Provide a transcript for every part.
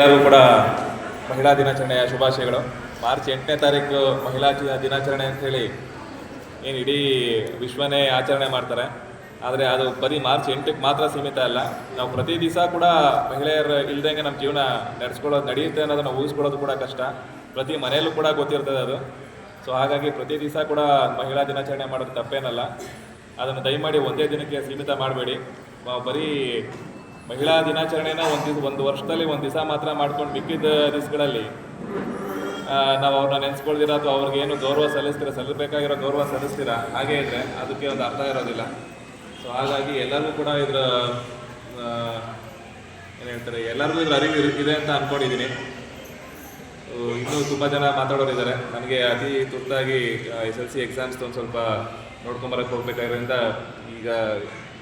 ಎಲ್ಲರೂ ಕೂಡ ಮಹಿಳಾ ದಿನಾಚರಣೆಯ ಶುಭಾಶಯಗಳು. ಮಾರ್ಚ್ ಎಂಟನೇ ತಾರೀಕು ಮಹಿಳಾ ದಿನಾಚರಣೆ ದಿನಾಚರಣೆ ಅಂತೇಳಿ ಏನು ಇಡೀ ವಿಶ್ವನೇ ಆಚರಣೆ ಮಾಡ್ತಾರೆ. ಆದರೆ ಅದು ಬರೀ ಮಾರ್ಚ್ ಎಂಟಕ್ಕೆ ಮಾತ್ರ ಸೀಮಿತ ಅಲ್ಲ. ನಾವು ಪ್ರತಿ ದಿವಸ ಕೂಡ ಮಹಿಳೆಯರು ಇಲ್ದಂಗೆ ನಮ್ಮ ಜೀವನ ನಡೆಸ್ಕೊಳ್ಳೋದು ನಡೆಯುತ್ತೆ ಅನ್ನೋದನ್ನು ಊಹಿಸ್ಕೊಳ್ಳೋದು ಕೂಡ ಕಷ್ಟ. ಪ್ರತಿ ಮನೆಯಲ್ಲೂ ಕೂಡ ಗೊತ್ತಿರ್ತದೆ ಅದು. ಸೊ ಹಾಗಾಗಿ ಪ್ರತಿ ದಿವಸ ಕೂಡ ಮಹಿಳಾ ದಿನಾಚರಣೆ ಮಾಡೋದು ತಪ್ಪೇನಲ್ಲ. ಅದನ್ನು ದಯಮಾಡಿ ಒಂದೇ ದಿನಕ್ಕೆ ಸೀಮಿತ ಮಾಡಬೇಡಿ. ಬರೀ ಮಹಿಳಾ ದಿನಾಚರಣೆನ ಒಂದು ದಿವಸ ಒಂದು ವರ್ಷದಲ್ಲಿ ಒಂದು ದಿವಸ ಮಾತ್ರ ಮಾಡ್ಕೊಂಡು ಮಿಕ್ಕಿದ ದಿವಸಗಳಲ್ಲಿ ನಾವು ಅವ್ರನ್ನ ನೆನೆಸ್ಕೊಳ್ದಿರ ಅಥವಾ ಅವ್ರಿಗೆ ಏನು ಗೌರವ ಸಲ್ಲಿಸ್ತೀರ ಸಲ್ಲಬೇಕಾಗಿರೋ ಗೌರವ ಸಲ್ಲಿಸ್ತೀರಾ ಹಾಗೇ ಇದ್ರೆ ಅದಕ್ಕೆ ಒಂದು ಅರ್ಥ ಇರೋದಿಲ್ಲ. ಸೊ ಹಾಗಾಗಿ ಎಲ್ಲರಿಗೂ ಕೂಡ ಇದ್ರ ಏನು ಹೇಳ್ತಾರೆ ಎಲ್ಲರಿಗೂ ಇದ್ರ ಅರಿವು ಇದೆ ಅಂತ ಅನ್ಕೊಂಡಿದ್ದೀನಿ ಸೊ, ಇನ್ನೂ ತುಂಬ ಜನ ಮಾತಾಡೋರಿದ್ದಾರೆ. ನನಗೆ ಅತಿ ತುರ್ತಾಗಿ ಎಸ್ ಎಲ್ ಸಿ ಎಕ್ಸಾಮ್ಸ್ ಒಂದು ಸ್ವಲ್ಪ ನೋಡ್ಕೊಂಬರಕ್ಕೆ ಹೋಗ್ಬೇಕಾಗಿರೋದ್ರಿಂದ ಈಗ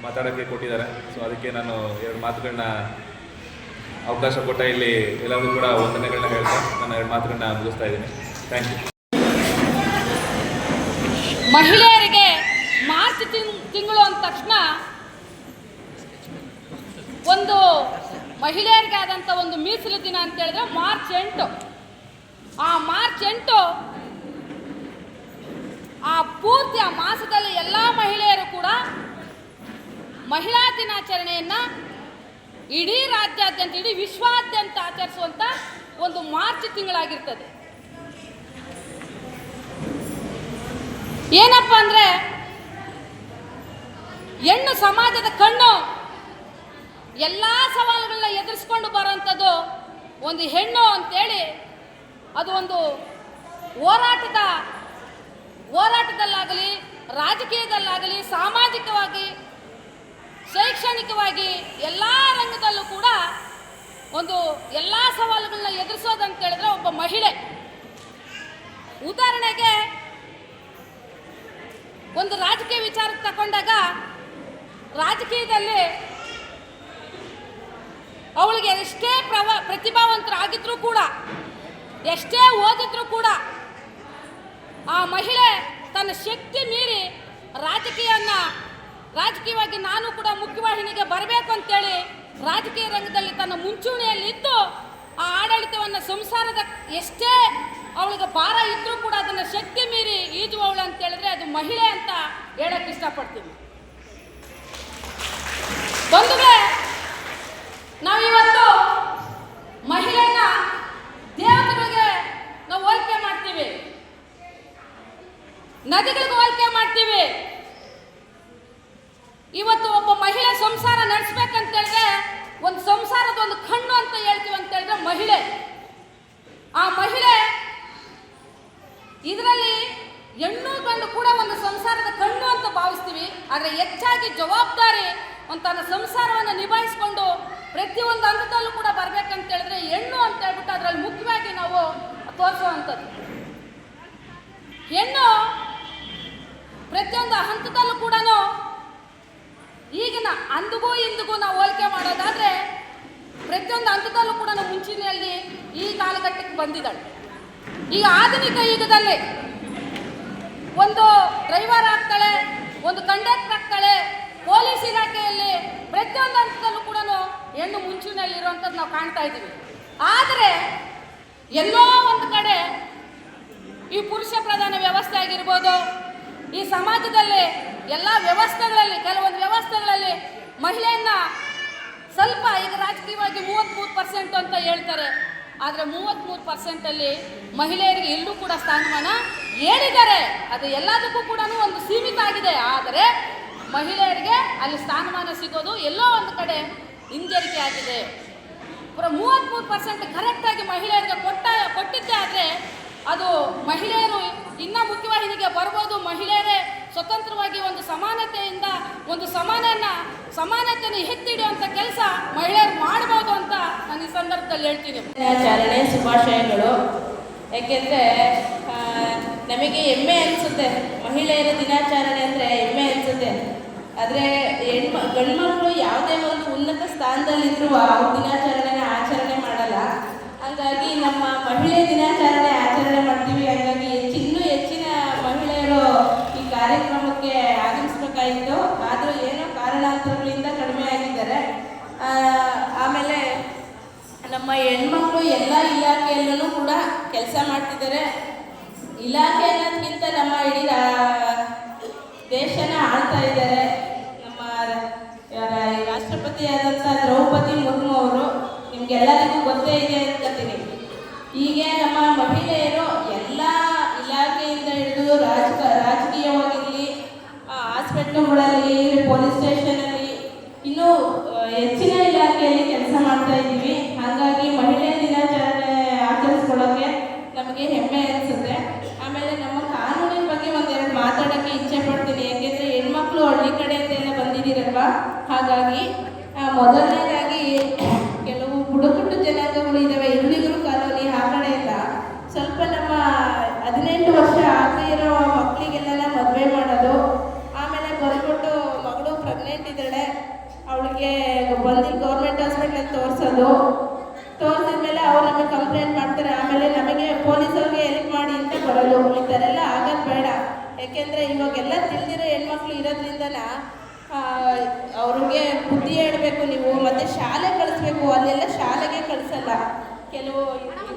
ಮಾತಾಡೋಕ್ಕೆ ಕೊಟ್ಟಿದ್ದಾರೆ. ಸೊ ಅದಕ್ಕೆ ನಾನು ಎರಡು ಮಾತುಗಳನ್ನ ಅವಕಾಶ ಕೊಟ್ಟ ಇಲ್ಲಿ ಎಲ್ಲರಿಗೂ ಕೂಡ ವಂದನೆಗಳನ್ನ ಹೇಳ್ತಾ ನಾನು ಎರಡು ಮಾತುಗಳನ್ನ ಮುಗಿಸ್ತಾ ಇದ್ದೀನಿ. ಥ್ಯಾಂಕ್ ಯು ಮಹಿಳೆಯರಿಗೆ ಮಾರ್ಚ್ ತಿಂಗ್ ತಿಂಗಳು ಅಂದ ತಕ್ಷಣ ಒಂದು ಮಹಿಳೆಯರಿಗೆ ಆದಂಥ ಒಂದು ಮೀಸಲು ದಿನ ಅಂತ ಹೇಳಿದ್ರೆ ಮಾರ್ಚ್ ಎಂಟು. ಆ ಮಾರ್ಚ್ ಎಂಟು ಆ ಪೂರ್ತಿ ಆ ಮಾಸದಲ್ಲಿ ಎಲ್ಲ ಮಹಿಳೆಯರು ಕೂಡ ಮಹಿಳಾ ದಿನಾಚರಣೆಯನ್ನು ಇಡೀ ರಾಜ್ಯಾದ್ಯಂತ, ಇಡೀ ವಿಶ್ವಾದ್ಯಂತ ಆಚರಿಸುವಂತ ಒಂದು ಮಾರ್ಚ್ ತಿಂಗಳಾಗಿರ್ತದೆ. ಏನಪ್ಪ ಅಂದ್ರೆ, ಹೆಣ್ಣು ಸಮಾಜದ ಕಣ್ಣು ಎಲ್ಲ ಸವಾಲುಗಳನ್ನ ಎದುರಿಸ್ಕೊಂಡು ಬರೋಂಥದ್ದು ಒಂದು ಹೆಣ್ಣು ಅಂತೇಳಿ, ಅದು ಒಂದು ಹೋರಾಟದ, ಹೋರಾಟದಲ್ಲಾಗಲಿ, ರಾಜಕೀಯದಲ್ಲಾಗಲಿ, ಸಾಮಾಜಿಕವಾಗಿ ಶೈಕ್ಷಣಿಕವಾಗಿ ಎಲ್ಲ ರಂಗದಲ್ಲೂ ಕೂಡ ಒಂದು ಎಲ್ಲ ಸವಾಲುಗಳನ್ನ ಎದುರಿಸೋದಂತ ಹೇಳಿದ್ರೆ ಒಬ್ಬ ಮಹಿಳೆ. ಉದಾಹರಣೆಗೆ ಒಂದು ರಾಜಕೀಯ ವಿಚಾರಕ್ಕೆ ತಗೊಂಡಾಗ ರಾಜಕೀಯದಲ್ಲಿ ಅವಳಿಗೆ ಎಷ್ಟೇ ಪ್ರವ, ಪ್ರತಿಭಾವಂತರಾಗಿದ್ರೂ ಕೂಡ, ಎಷ್ಟೇ ಓದಿದ್ರೂ ಕೂಡ ಆ ಮಹಿಳೆ ತನ್ನ ಶಕ್ತಿ ಮೀರಿ ರಾಜಕೀಯನ್ನ ರಾಜಕೀಯವಾಗಿ ನಾನು ಕೂಡ ಮುಖ್ಯವಾಹಿನಿಗೆ ಬರಬೇಕು ಅಂತೇಳಿ ರಾಜಕೀಯ ರಂಗದಲ್ಲಿ ತನ್ನ ಮುಂಚೂಣಿಯಲ್ಲಿ ಇದ್ದು ಆ ಆಡಳಿತವನ್ನು ಸಂಸಾರದ ಎಷ್ಟೇ ಅವಳಿಗೆ ಭಾರ ಇದ್ದರೂ ಕೂಡ ಅದನ್ನು ಶಕ್ತಿ ಮೀರಿ ಈಜುವವಳು ಅಂತ ಹೇಳಿದ್ರೆ ಅದು ಮಹಿಳೆ ಅಂತ ಹೇಳಕ್ಕೆ ಇಷ್ಟಪಡ್ತೀನಿ. ಬಂಧುಗಳೇ ನಾವಿವತ್ತು ಮಹಿಳೆಯನ್ನ ದೇವತೆಗಳಿಗೆ ನಾವು ಹೋಲಿಕೆ ಮಾಡ್ತೀವಿ. ನದಿಗಳಿಗೆ ಹೋಲಿಕೆ ಮಾಡ್ತೀವಿ ಇವತ್ತು ಒಬ್ಬ ಮಹಿಳೆ ಸಂಸಾರ ನಡೆಸ್ಬೇಕಂತ ಹೇಳಿದ್ರೆ ಒಂದು ಸಂಸಾರದ ಒಂದು ಕಣ್ಣು ಅಂತ ಹೇಳ್ತೀವಿ ಅಂತ ಹೇಳಿದ್ರೆ ಮಹಿಳೆ ಆ ಮಹಿಳೆ ಇದರಲ್ಲಿ ಹೆಣ್ಣು ಗಂಡು ಕೂಡ ಒಂದು ಸಂಸಾರದ ಕಣ್ಣು ಅಂತ ಭಾವಿಸ್ತೀವಿ ಆದರೆ ಹೆಚ್ಚಾಗಿ ಜವಾಬ್ದಾರಿ ಒಂದು ತನ್ನ ಸಂಸಾರವನ್ನು ನಿಭಾಯಿಸಿಕೊಂಡು ಪ್ರತಿಯೊಂದು ಹಂತದಲ್ಲೂ ಕೂಡ ಬರ್ಬೇಕಂತ ಹೇಳಿದ್ರೆ ಹೆಣ್ಣು ಅಂತ ಹೇಳ್ಬಿಟ್ಟು ಅದರಲ್ಲಿ ಮುಖ್ಯವಾಗಿ ನಾವು ತೋರಿಸುವಂಥದ್ದು ಹೆಣ್ಣು ಪ್ರತಿಯೊಂದು ಹಂತದಲ್ಲೂ ಕೂಡ ಈಗಿನ ಅಂದಿಗೂ ಇಂದಿಗೂ ನಾವು ಹೋಲಿಕೆ ಮಾಡೋದಾದ್ರೆ ಪ್ರತಿಯೊಂದು ಹಂತದಲ್ಲೂ ಕೂಡ ಮುಂಚಿನಲ್ಲಿ ಈ ಕಾಲಘಟ್ಟಕ್ಕೆ ಬಂದಿದ್ದಾಳೆ ಈಗ ಆಧುನಿಕ ಯುಗದಲ್ಲಿ ಒಂದು ಡ್ರೈವರ್ ಆಗ್ತಾಳೆ, ಒಂದು ಕಂಡಕ್ಟರ್ ಆಗ್ತಾಳೆ, ಪೊಲೀಸ್ ಇಲಾಖೆಯಲ್ಲಿ ಪ್ರತಿಯೊಂದು ಹಂತದಲ್ಲೂ ಕೂಡ ಹೆಣ್ಣು ಮುಂಚೂಣಿಯಲ್ಲಿ ಇರುವಂಥದ್ದು ನಾವು ಕಾಣ್ತಾ ಇದ್ದೀವಿ. ಆದರೆ ಎಲ್ಲೋ ಒಂದು ಕಡೆ ಈ ಪುರುಷ ಪ್ರಧಾನ ವ್ಯವಸ್ಥೆ ಆಗಿರ್ಬೋದು, ಈ ಸಮಾಜದಲ್ಲಿ ಎಲ್ಲ ವ್ಯವಸ್ಥೆಗಳಲ್ಲಿ, ಕೆಲವೊಂದು ವ್ಯವಸ್ಥೆಗಳಲ್ಲಿ ಮಹಿಳೆಯನ್ನ ಸ್ವಲ್ಪ ಈಗ ರಾಜಕೀಯವಾಗಿ ಮೂವತ್ತ್ಮೂರು ಪರ್ಸೆಂಟ್ ಅಂತ ಹೇಳ್ತಾರೆ. ಆದರೆ ಮೂವತ್ತ್ಮೂರು ಪರ್ಸೆಂಟಲ್ಲಿ ಮಹಿಳೆಯರಿಗೆ ಎಲ್ಲೂ ಕೂಡ ಸ್ಥಾನಮಾನ ಏರಿದ್ದಾರೆ. ಅದು ಎಲ್ಲದಕ್ಕೂ ಕೂಡ ಒಂದು ಸೀಮಿತ ಆಗಿದೆ. ಆದರೆ ಮಹಿಳೆಯರಿಗೆ ಅಲ್ಲಿ ಸ್ಥಾನಮಾನ ಸಿಗೋದು ಎಲ್ಲೋ ಒಂದು ಕಡೆ ಹಿಂಜರಿಕೆ ಆಗಿದೆ. ಮೂವತ್ತ್ಮೂರು ಪರ್ಸೆಂಟ್ ಕರೆಕ್ಟಾಗಿ ಮಹಿಳೆಯರಿಗೆ ಕೊಟ್ಟ ಕೊಟ್ಟಿದ್ದೆ ಆದರೆ ಅದು ಮಹಿಳೆಯರು ಇನ್ನ ಮುಖ್ಯವಾಹಿನಿಗೆ ಬರ್ಬೋದು. ಮಹಿಳೆಯರೇ ಸ್ವತಂತ್ರವಾಗಿ ಒಂದು ಸಮಾನತೆಯಿಂದ ಒಂದು ಸಮಾನನ ಸಮಾನತೆಯನ್ನು ಎತ್ತಿಡುವಂತ ಕೆಲಸ ಮಹಿಳೆಯರು ಮಾಡಬಹುದು ಅಂತ ನಾನು ಈ ಸಂದರ್ಭದಲ್ಲಿ ಹೇಳ್ತೀನಿ. ದಿನಾಚರಣೆ ಶುಭಾಶಯಗಳು. ಯಾಕೆಂದರೆ ನಮಗೆ ಹೆಮ್ಮೆ ಅನಿಸುತ್ತೆ. ಮಹಿಳೆಯರ ದಿನಾಚರಣೆ ಅಂದರೆ ಹೆಮ್ಮೆ ಅನಿಸುತ್ತೆ. ಆದರೆ ಹೆಣ್ಮ, ಗಂಡ್ಮಕ್ಳು ಯಾವುದೇ ಒಂದು ಉನ್ನತ ಸ್ಥಾನದಲ್ಲಿದ್ದರೂ ಆ ದಿನಾಚರಣೆನ ಆಚರಣೆ ಮಾಡಲ್ಲ. ಹಾಗಾಗಿ ನಮ್ಮ ಮಹಿಳೆ ದಿನಾಚರಣೆ ಆಚರಣೆ ಮಾಡ್ತೀವಿ. ಹಾಗಾಗಿ ಹೆಚ್ಚಿನ್ನೂ ಹೆಚ್ಚಿನ ಮಹಿಳೆಯರು ಈ ಕಾರ್ಯಕ್ರಮಕ್ಕೆ ಆಗಮಿಸ್ಬೇಕಾಗಿತ್ತು ಆದರೂ ಏನೋ ಕಾರಣಾಂತರಗಳಿಂದ ಕಡಿಮೆ ಆಗಿದ್ದಾರೆ. ಆಮೇಲೆ ನಮ್ಮ ಹೆಣ್ಮ ಹೆಣ್ಮಕ್ಳು ಎಲ್ಲ ಇಲಾಖೆಯಲ್ಲೂ ಕೂಡ ಕೆಲಸ ಮಾಡ್ತಿದ್ದಾರೆ. ಇಲಾಖೆ ಅನ್ನೋದಕ್ಕಿಂತ ನಮ್ಮ ಇಡೀ ದೇಶನ ಆಳ್ತಾ ಇದ್ದಾರೆ. ನಮ್ಮ ರಾಷ್ಟ್ರಪತಿ ಆದಂಥ ದ್ರೌಪದಿ ಮುರ್ಮು ಅವರು, ನಿಮ್ಗೆಲ್ಲರಿಗೂ ಗೊತ್ತೇ ಇದೆ ಅನ್ಕೋತೀನಿ ಹೀಗೆ ನಮ್ಮ ಮಹಿಳೆಯರು ಎಲ್ಲ ಇಲಾಖೆಯಿಂದ ಹಿಡಿದು ರಾಜಕ ರಾಜಕೀಯವಾಗಿರಲಿ ಹಾಸ್ಪಿಟ್ಲುಗಳಲ್ಲಿ ಪೊಲೀಸ್ ಸ್ಟೇಷನಲ್ಲಿ ಇನ್ನೂ ಆ, ಹೆಚ್ಚಿನ ಇಲಾಖೆಯಲ್ಲಿ ಕೆಲಸ ಮಾಡ್ತಾ ಇದ್ದೀವಿ ಹಾಗಾಗಿ ಮಹಿಳೆಯ ದಿನಾಚರಣೆ ಆಚರಿಸ್ಕೊಳ್ಳೋಕ್ಕೆ ನಮಗೆ ಹೆಮ್ಮೆ ಅನಿಸುತ್ತೆ ಆಮೇಲೆ ನಮ್ಮ ಕಾನೂನಿನ ಬಗ್ಗೆ ಒಂದೆರಡು ಮಾತಾಡೋಕ್ಕೆ ಇಚ್ಛೆ ಪಡ್ತೀನಿ ಯಾಕೆಂದರೆ ಹೆಣ್ಮಕ್ಳು ಹಳ್ಳಿ ಕಡೆಯಿಂದ ಎಲ್ಲ ಬಂದಿದ್ದೀರಲ್ವಾ ಹಾಗಾಗಿ ಆ, ಮೊದಲನೇದಾಗಿ ಕೆಲವು ಬುಡಕಟ್ಟು ಜನಾಂಗಗಳು ಇದ್ದಾವೆ ಇರುಳಿಗರು ಕಾಲೋನಿ ಆ ಕಡೆ ಎಲ್ಲ ಸ್ವಲ್ಪ ನಮ್ಮ ಹದಿನೆಂಟು ವರ್ಷ ಆಗದೇ ಇರೋ ಮಕ್ಕಳಿಗೆಲ್ಲ ಮದುವೆ ಮಾಡೋದು ಆಮೇಲೆ ಬಂದ್ಬಿಟ್ಟು ಮಗಳು ಪ್ರೆಗ್ನೆಂಟ್ ಇದ್ದಾಳೆ ಅವಳಿಗೆ ಬಂದು ಗೌರ್ಮೆಂಟ್ ಹಾಸ್ಪಿಟ್ಲಲ್ಲಿ ತೋರಿಸೋದು ತೋರಿಸಿದ್ಮೇಲೆ ಅವ್ರು ನಮಗೆ ಕಂಪ್ಲೇಂಟ್ ಮಾಡ್ತಾರೆ ಆಮೇಲೆ ನಮಗೆ ಪೊಲೀಸವ್ರಿಗೆ ಹೆಲ್ಪ್ ಮಾಡಿ ಅಂತ ಬರೋದು ಈ ಥರ ಎಲ್ಲ ಆಗೋದು ಬೇಡ ಯಾಕೆಂದರೆ ಇವಾಗೆಲ್ಲ ತಿಳಿದಿರೋ ಹೆಣ್ಮಕ್ಳು ಇರೋದ್ರಿಂದನ ಅವ್ರಿಗೆ ಬುದ್ಧಿ ಹೇಳಬೇಕು ನೀವು, ಮತ್ತು ಶಾಲೆ ಕಳಿಸ್ಬೇಕು, ಅಲ್ಲೆಲ್ಲ ಶಾಲೆಗೆ ಕಳಿಸಲ್ಲ. ಕೆಲವು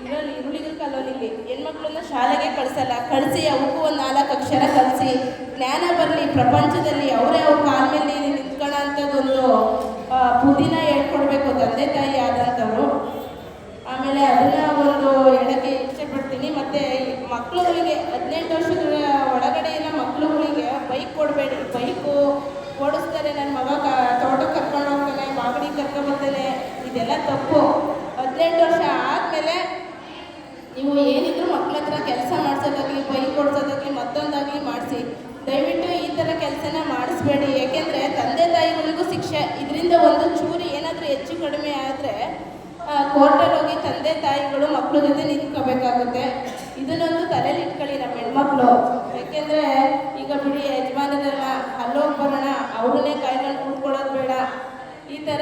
ಇದರಲ್ಲಿ ಇರುಳಿಗರ ಕಾಲೋನಿಲಿ ಹೆಣ್ಮಕ್ಳನ್ನ ಶಾಲೆಗೆ ಕಳಿಸಲ್ಲ. ಕಳಿಸಿ ಅವಕ್ಕೂ ಒಂದು ನಾಲ್ಕು ಅಕ್ಷರ ಕಲಿಸಿ ಜ್ಞಾನ ಬರಲಿ, ಪ್ರಪಂಚದಲ್ಲಿ ಅವರೇ ಅವ್ರ ಕಾಲ ಮೇಲೆ ನಿಂತ್ಕೊಳ್ಳೋ ಅಂಥದ್ದೊಂದು ಬುದ್ಧಿನ ಹೇಳ್ಕೊಡ್ಬೇಕು ತಂದೆ ತಾಯಿ ಆದಂಥವ್ರು ಆಮೇಲೆ ಅದನ್ನ ಒಂದು ಹೇಳಕ್ಕೆ ಇಷ್ಟಪಡ್ತೀನಿ ಪಡ್ತೀನಿ ಮತ್ತೆ ಮಕ್ಕಳುಗಳಿಗೆ ಹದಿನೆಂಟು ವರ್ಷದ ಒಳಗಡೆ ಏನೋ ಮಕ್ಕಳುಗಳಿಗೆ ಬೈಕ್ ಕೊಡಬೇಡಿ. ಬೈಕು ಓಡಿಸ್ತಾರೆ ನನ್ನ ಮಗ ಮಾಗಡಿ ಇದೆಲ್ಲ ತಪ್ಪು. ಹದಿನೆಂಟು ವರ್ಷ ಆದಮೇಲೆ ನೀವು ಏನಿದ್ರು ಮಕ್ಳ ಹತ್ರ ಕೆಲಸ ಮಾಡಿಸೋದಾಗಲಿ ಬೈಕ್ ಓಡಿಸೋದಾಗಲಿ ಮತ್ತೊಂದಾಗಲಿ ಮಾಡಿಸಿ. ದಯವಿಟ್ಟು ಈ ಥರ ಕೆಲಸನ ಮಾಡಿಸ್ಬೇಡಿ. ಏಕೆಂದರೆ ತಂದೆ ತಾಯಿಗಳಿಗೂ ಶಿಕ್ಷೆ. ಇದರಿಂದ ಒಂದು ಚೂರು ಏನಾದರೂ ಹೆಚ್ಚು ಕಡಿಮೆ ಆದರೆ ಕೋರ್ಟಲ್ಲಿ ಹೋಗಿ ತಂದೆ ತಾಯಿಗಳು ಮಕ್ಕಳ ಜೊತೆ ನಿಂತ್ಕೋಬೇಕಾಗುತ್ತೆ. ಇದನ್ನೊಂದು ತಲೆಯಲ್ಲಿ ಇಟ್ಕೊಳ್ಳಿ ನಮ್ಮ ಹೆಣ್ಮಕ್ಳು. ಯಾಕೆಂದರೆ ಈಗ ಬಿಡಿ ಯಜಮಾನರಲ್ಲ ಅಲ್ಲೋಗಿ ಬರೋಣ ಅವ್ರನ್ನೇ ಕಾಯ್ಕೊಂಡು ಕೂತ್ಕೊಳ್ಳೋದು ಬೇಡ ಈ ಥರ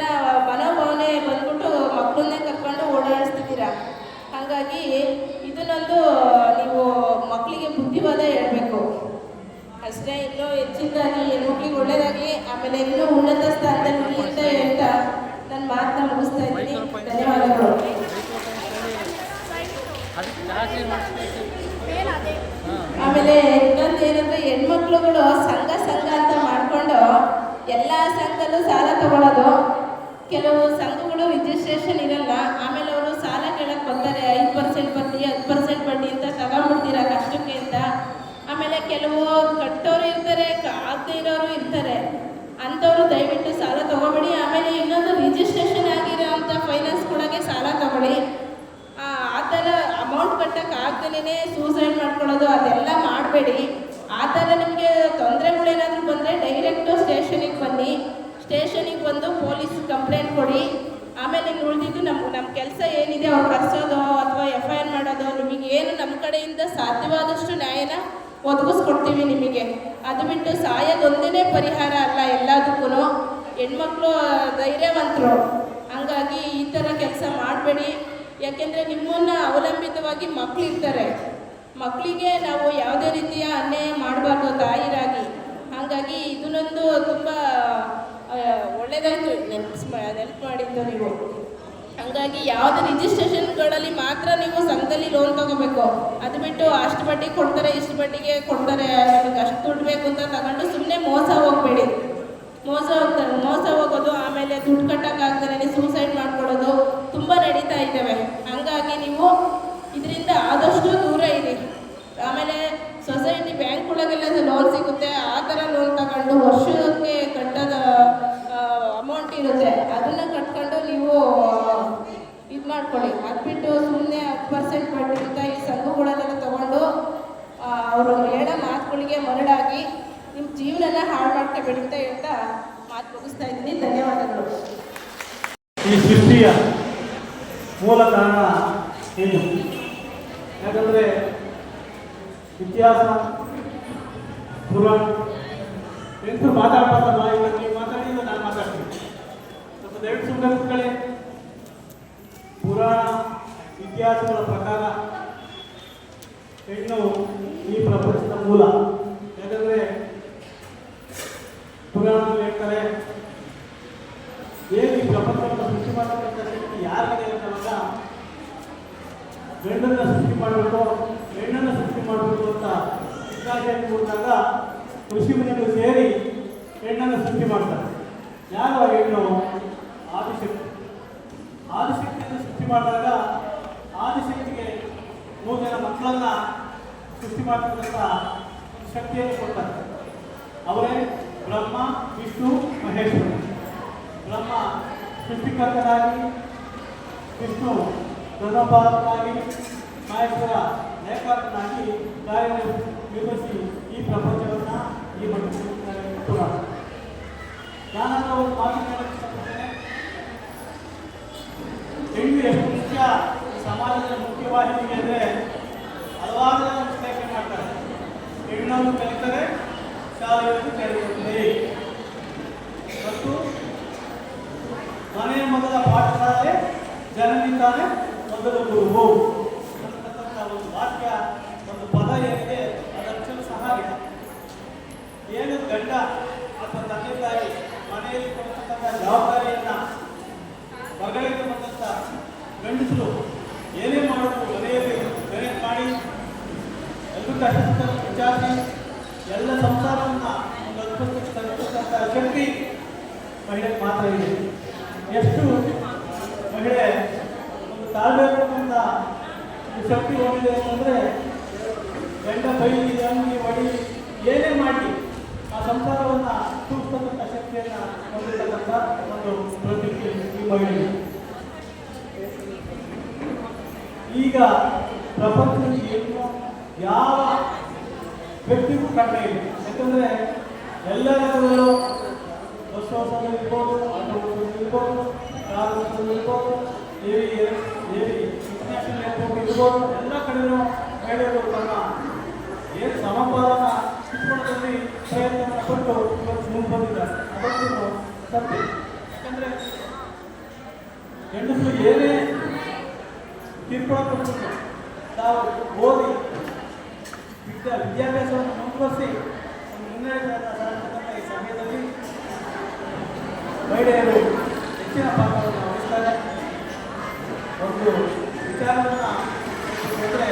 ಮನೋಭಾವನೆ ಬಂದ್ಬಿಟ್ಟು ಮಕ್ಕಳನ್ನೇ ಕರ್ಕೊಂಡು ಓಡಾಡಿಸ್ತಿದ್ದೀರಾ ಹಾಗಾಗಿ ಇದನ್ನೊಂದು ನೀವು ಮಕ್ಕಳಿಗೆ ಬುದ್ಧಿವಾದ ಹೇಳಬೇಕು. ಅಷ್ಟೇ ಇನ್ನೂ ಹೆಚ್ಚಿನದಾಗಿ ಹೆಣ್ಮಕ್ಳಿಗೆ ಒಳ್ಳೇದಾಗಲಿ ಆಮೇಲೆ ಇನ್ನೂ ಉನ್ನತ ಸ್ಥಾನದಲ್ಲಿ ಅಂತ ಹೇಳ್ತಾ ನನ್ನ ಮಾತನ್ನ ಮುಗಿಸ್ತಾ ಇದ್ದೀನಿ. ಧನ್ಯವಾದಗಳು. ಆಮೇಲೆ ಇನ್ನೊಂದು ಏನಂದ್ರೆ ಹೆಣ್ಮಕ್ಳುಗಳು ಸಂಘ ಸಂಘ ಅಂತ ಮಾಡ್ಕೊಂಡು ಎಲ್ಲ ಸಂಘದಲ್ಲೂ ಸಾಲ ತಗೊಳ್ಳೋದು ಕೆಲವು ಸಂಘಗಳು ರಿಜಿಸ್ಟ್ರೇಷನ್ ಇರಲ್ಲ. ಆಮೇಲೆ ಕೇಳಕ್ ಐದು ಪರ್ಸೆಂಟ್ ಬಡ್ಡಿ ಹತ್ತು ಪರ್ಸೆಂಟ್ ಬಡ್ಡಿ ಅಂತ ತಗೊಂಡ್ಬಿಡ್ತೀರಾ ಕಷ್ಟಕ್ಕೆ ಅಂತ? ಆಮೇಲೆ ಕೆಲವು ಕಟ್ಟೋರು ಇರ್ತಾರೆ ಆಗದೆ ಇರೋರು ಇರ್ತಾರೆ. ಅಂಥವ್ರು ದಯವಿಟ್ಟು ಸಾಲ ತಗೋಬೇಡಿ. ಆಮೇಲೆ ಇನ್ನೊಂದು ರಿಜಿಸ್ಟ್ರೇಷನ್ ಆಗಿರೋ ಅಂಥ ಫೈನಾನ್ಸ್ ಕೊಡೋಕ್ಕೆ ಸಾಲ ತಗೊಳ್ಳಿ. ಆ ಥರ ಅಮೌಂಟ್ ಕಟ್ಟಕ್ಕೆ ಆಗ್ದೇ ಸೂಸೈಡ್ ಮಾಡ್ಕೊಳ್ಳೋದು ಅದೆಲ್ಲ ಮಾಡಬೇಡಿ. ಆ ಥರ ನಿಮಗೆ ತೊಂದರೆಗಳೇನಾದರೂ ಬಂದರೆ ಡೈರೆಕ್ಟು ಸ್ಟೇಷನಿಗೆ ಬನ್ನಿ. ಸ್ಟೇಷನಿಗೆ ಬಂದು ಪೊಲೀಸ್ ಕಂಪ್ಲೇಂಟ್ ಕೊಡಿ. ಆಮೇಲೆ ಉಳಿದಿದ್ದು ನಮ್ಮ ನಮ್ಮ ಕೆಲಸ ಏನಿದೆ ಅವ್ರು ಕರ್ಸೋದು ಅಥವಾ ಎಫ್ ಐ ಆರ್ ಮಾಡೋದು, ನಿಮಗೆ ಏನು ನಮ್ಮ ಕಡೆಯಿಂದ ಸಾಧ್ಯವಾದಷ್ಟು ನ್ಯಾಯನ ಒದಗಿಸ್ಕೊಡ್ತೀವಿ ನಿಮಗೆ. ಅದು ಬಿಟ್ಟು ಸಾಯೋದೊಂದೇ ಪರಿಹಾರ ಅಲ್ಲ ಎಲ್ಲದಕ್ಕೂ ಹೆಣ್ಮಕ್ಳು ಧೈರ್ಯವಂತರು. ಹಂಗಾಗಿ ಈ ಥರ ಕೆಲಸ ಮಾಡಬೇಡಿ. ಯಾಕೆಂದರೆ ನಿಮ್ಮನ್ನು ಅವಲಂಬಿತವಾಗಿ ಮಕ್ಕಳು ಇರ್ತಾರೆ ಮಕ್ಕಳಿಗೆ ನಾವು ಯಾವುದೇ ರೀತಿಯ ಅನ್ಯಾಯ ಮಾಡಬಾರ್ದು ತಾಯಿರಾಗಿ. ಹಾಗಾಗಿ ಇದನ್ನೊಂದು ತುಂಬ ಒಳ್ಳೆಯದಾಯಿತು ನೆನ್ಪಿಸ್ ನೆನಪು ಮಾಡಿದ್ದು ನೀವು. ಹಂಗಾಗಿ ಯಾವುದೇ ರಿಜಿಸ್ಟ್ರೇಷನ್ಗಳಲ್ಲಿ ಮಾತ್ರ ನೀವು ಸಂಘದಲ್ಲಿ ಲೋನ್ ತಗೋಬೇಕು. ಅದು ಬಿಟ್ಟು ಅಷ್ಟು ಬಡ್ಡಿಗೆ ಕೊಡ್ತಾರೆ, ಇಷ್ಟು ಬಡ್ಡಿಗೆ ಕೊಡ್ತಾರೆ, ನಿಮಗೆ ಅಷ್ಟು ದುಡ್ಡು ಬೇಕು ಅಂತ ತಗೊಂಡು ಸುಮ್ಮನೆ ಮೋಸ ಹೋಗಬೇಡಿ. ಮೋಸ ಹೋಗ್ತಾರೆ ಮೋಸ ಹೋಗೋದು, ಆಮೇಲೆ ದುಡ್ಡು ಕಟ್ಟೋಕ್ಕಾಗ್ದೇ ಸೂಸೈಡ್ ಮಾಡ್ಕೊಳ್ಳೋದು ತುಂಬ ನಡೀತಾ ಇದ್ದಾವೆ ಹಂಗಾಗಿ ನೀವು ಇದರಿಂದ ಆದಷ್ಟು ದೂರ ಇರಿ ಆಮೇಲೆ ಸೊಸೈಟಿ ಬ್ಯಾಂಕ್ಗಳಿಗೆಲ್ಲ ಲೋನ್ ಸಿಗುತ್ತೆ ಆ ಥರ ಲೋನ್ ತಗೊಂಡು ವರ್ಷಕ್ಕೆ ಕಟ್ಟೋದ ಅಮೌಂಟ್ ಇರುತ್ತೆ ಅದನ್ನು ಕಟ್ಕೊಂಡು ನೀವು ಇದು ಮಾಡ್ಕೊಳ್ಳಿ ಅದು ಬಿಟ್ಟು ಸುಮ್ಮನೆ ಹತ್ತು ಪರ್ಸೆಂಟ್ ಬಡ್ಡಿ ಅಂತ ಈ ಸಂಘಗಳಲ್ಲೆಲ್ಲ ತಗೊಂಡು ಅವರು ಹೇಳೋ ಮಾತುಗಳಿಗೆ ಮರಳಾಗಿ ನಿಮ್ಮ ಜೀವನನ ಹಾಳು ಮಾಡ್ಕೋಬೇಡಿ ಅಂತ ಹೇಳ್ತಾ ಮಾತು ಮುಗಿಸ್ತಾ ಇದ್ದೀನಿ ಧನ್ಯವಾದಗಳು ಈ ಸೃಷ್ಟಿಯ ಮೂಲ ಕಾರಣ ಏನು ಯಾಕಂದರೆ ಇತಿಹಾಸ ಪುರಾಣ ಎಂಟು ಮಾತಾಡ್ಬಾರ್ದಲ್ಲ ಇವಾಗ ನೀವು ಮಾತಾಡಿದ್ರೆ ನಾನು ಮಾತಾಡ್ತೀನಿ ಸ್ವಲ್ಪ ದಯವಿಟ್ಟು ಸುಮ್ಮನೆ ಕೂತ್ಕೊಳ್ಳಿ ಪುರಾಣ ಇತಿಹಾಸಗಳ ಪ್ರಕಾರ ಹೆಣ್ಣು ಈ ಪ್ರಪಂಚದ ಮೂಲ. ಯಾಕಂದರೆ ಪುರಾಣದಲ್ಲಿ ಹೇಳ್ತಾರೆ, ಏನು ಈ ಪ್ರಪಂಚವನ್ನು ಸೃಷ್ಟಿ ಮಾಡತಕ್ಕಂಥ ಶಕ್ತಿ ಯಾರಿಗೆ ಗಂಡನ್ನ ಸೃಷ್ಟಿ ಮಾಡಬೇಕು, ಹೆಣ್ಣನ್ನು ಸೃಷ್ಟಿ ಮಾಡಬೇಕು ಅಂತ ಜಿಜ್ಞಾಸೆಯನ್ನು ಕೊಟ್ಟಾಗ ಋಷಿ ಮುನಿಗಳು ಸೇರಿ ಹೆಣ್ಣನ್ನು ಸೃಷ್ಟಿ ಮಾಡ್ತಾರೆ. ಯಾರು ಹೆಣ್ಣು? ಆದಿಶಕ್ತಿ. ಆದಿಶಕ್ತಿಯನ್ನು ಸೃಷ್ಟಿ ಮಾಡಿದಾಗ ಮೂರು ಜನ ಮಕ್ಕಳನ್ನ ಸೃಷ್ಟಿ ಮಾಡ್ತಕ್ಕಂಥ ಶಕ್ತಿಯನ್ನು ಕೊಡ್ತಾರೆ. ಅವರೇ ಬ್ರಹ್ಮ, ವಿಷ್ಣು, ಮಹೇಶ್ವರ. ಬ್ರಹ್ಮ ಸೃಷ್ಟಿಕರ್ತನಾಗಿ, ವಿಷ್ಣು ಧರ್ಮಪಾಲನಾಗಿ ಮಹೇಶ್ವರ ಲೇಖಕನಾಗಿ ಕಾರ್ಯನಿರ್ವಹಿಸಿ ಈ ಪ್ರಪಂಚವನ್ನು ಈ ಮಟ್ಟಕ್ಕೆ ನಾನು ಒಂದು ಹೇಳಕ್ಕೆ ಇಷ್ಟಪಡ್ತೇನೆ ಹೆಣ್ಣು ಎಷ್ಟು ಮುಖ್ಯ ಈ ಸಮಾಜದ ಮುಖ್ಯವಾಹಿನಿಗೆ ಅಂದರೆ ಹಲವಾರು ಜನ ವಿಶ್ಲೇಷಣೆ ಮಾಡ್ತಾರೆ ಹೆಣ್ಣನ್ನು ಕಲಿತರೆ ಶಾಲೆಯನ್ನು ತೆರೆಯುತ್ತದೆ ಮತ್ತು ಮನೆಯ ಮೊದಲ ಪಾಠಶಾಲೆ ಜನನಿಂದಾನೇ ಮೊದಲು ಗುರುವು ಒಂದು ವಾಕ್ಯ, ಒಂದು ಪದ ಏನಿದೆ ಅದಕ್ಷರ ಸಹ ಇದೆ ಏನು ಗಂಡ ಅಥವಾ ತಂದೆ ತಾಯಿ, ಮನೆಯಲ್ಲಿ ಕೊಡ್ತಕ್ಕಂಥ ಜವಾಬ್ದಾರಿಯನ್ನ ಮಗಳಿಗೆ ಬಂದಂಥ ಗಂಡಸರು ಏನೇ ಮಾಡಬೇಕು ಮನೆಯಲ್ಲಿ ಮನೆ ಮಾಡಿ. ಎಲ್ಲರೂ ಕಷ್ಟ ವಿಚಾರಿಸಿ. ಎಲ್ಲ ಸಂಸಾರವನ್ನು ಒಂದು ಅದ್ಭುತಕ್ಕೆ ತಲುಪತಕ್ಕಂಥ ಶಕ್ತಿ ಮಹಿಳೆಗೆ ಮಾತ್ರ ಇದೆ. ಎಷ್ಟು ಮಹಿಳೆ ತಾಳ್ಬೇಕಂತ ಶಕ್ತಿ ಹೊಂದಿದೆ ಅಂತಂದರೆ ಗಂಡ ಬೈಲಿ, ಅಂಗಿ ಹೊಡಿ ಏನೇ ಮಾಡಿ ಆ ಸಂಸಾರವನ್ನು ಸೂಕ್ತ ಶಕ್ತಿಯನ್ನ ಹೊಂದಿರತಕ್ಕಂಥ ಒಂದು ಪ್ರತಿಕ್ರಿಯೆ ಈಗ ಪ್ರಪಂಚದಲ್ಲಿ ಏನು ಯಾವ ವ್ಯಕ್ತಿಗೂ ಕಡಿಮೆ ಇಲ್ಲ. ಯಾಕಂದರೆ ಎಲ್ಲ ರಂಗಗಳು ಬಸ್ ಇರ್ಬೋದು ಆಟೋ ಇರ್ಬೋದು, ಕಾರ್ ಇರ್ಬೋದು ಎಲ್ಲ ಕಡೆಯೂ ಮಹಿಳೆಯರು ತಮ್ಮ ಏನು ಸಮಪಾಲನ ಶಿಕ್ಷಣದಲ್ಲಿ ಪ್ರಯತ್ನವನ್ನು ಪಟ್ಟು ಇವತ್ತು ಮುಂದೆ ಅದನ್ನು ತಪ್ಪಿ. ಏನೇ ತೀರ್ಕೊಳ್ಳೋದು ತಾವು ಓದಿ ವಿದ್ಯಾ ವಿದ್ಯಾಭ್ಯಾಸವನ್ನು ಮುಂದುವರಿಸಿ ಒಂದು ಮುನ್ನಡೆ ಸಾಧತಕ್ಕಂಥ ಈ ಸಮಯದಲ್ಲಿ ಮಹಿಳೆಯರು ಹೆಚ್ಚಿನ ಪಾತ್ರವನ್ನು ವಹಿಸ್ತಾರೆ ಒಂದು ವಿಚಾರವನ್ನು ಅಂದರೆ